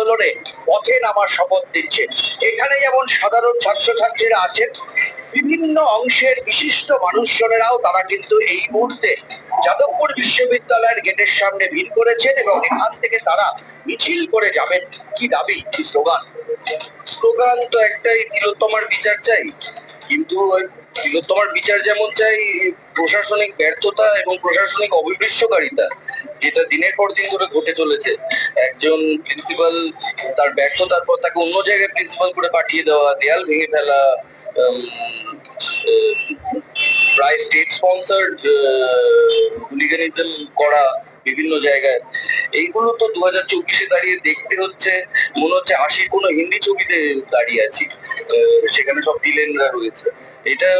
আন্দোলনে পথে নামার শপথ দিচ্ছে এখানে যেমন সাধারণ ছাত্রছাত্রীরা আছেন, বিভিন্ন অংশের বিশিষ্ট মানুষজনেরাও তারা কিন্তু এই মুহূর্তে যাদবপুর বিশ্ববিদ্যালয়ের গেটের সামনে ভিড় করেছেন এবং এখান থেকে তারা মিছিল করে যাবেন। কি দাবি? কি স্লোগান? স্লোগান তো একটাই, তিলোত্তমার বিচার চাই। কিন্তু তিলোত্তমার বিচার যেমন চাই, প্রশাসনিক ব্যর্থতা এবং প্রশাসনিক অবিভৃষ্টকারিতা যেটা দিনের পর দিন ধরে ঘটে চলেছে। একজন প্রিন্সিপাল তার ব্যর্থতার পর তাকে অন্য জায়গায় প্রিন্সিপাল করে পাঠিয়ে দেওয়া, দেয়াল ভেঙে ফেলা প্রায় স্টেট স্পন্সার্ড হুলিগানিজম করা বিভিন্ন জায়গায়। এইগুলো তো দু হাজার চব্বিশে দাঁড়িয়ে দেখতে হচ্ছে। মনে হচ্ছে আশির কোনো হিন্দি ছবিতে দাঁড়িয়ে আছি। সেখানে সব ভিলেনরা রয়েছে। এটা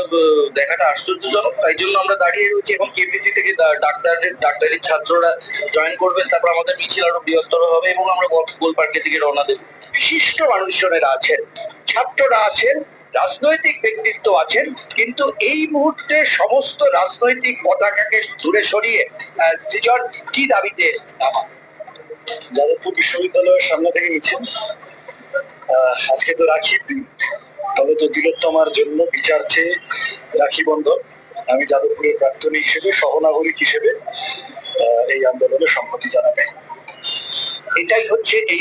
দেখাটা আশ্চর্যজনক। তাই জন্য আমরা দাঁড়িয়ে রয়েছি। এখন কেপিসি থেকে ডাক্তারদের ডাক্তারির ছাত্ররা জয়েন করবেন। তারপর আমাদের মিছিল আরও বৃহত্তর হবে এবং আমরা গোল পার্কের দিকে রওনা দেব। বিশিষ্ট মানুষজনেরা আছেন। ছাত্ররা আছেন। রাজনৈতিক ব্যক্তিত্ব আছেন। কিন্তু এই মুহূর্তে সমস্ত রাজনৈতিক পতাকাকে দূরে সরিয়ে সৃজন কি দাবিতে নামা? যাদবপুর বিশ্ববিদ্যালয়ের সামনে থেকে মিছিল আজকে তো রাখি। তবে তো তিলোত্তমার জন্য বিচার চেয়ে রাখি বন্ধন আমি যাদবপুরের প্রাক্তনী হিসেবে, সহনাগরিক হিসেবে এই আন্দোলনে সম্মতি জানাবে। এটাই হচ্ছে এই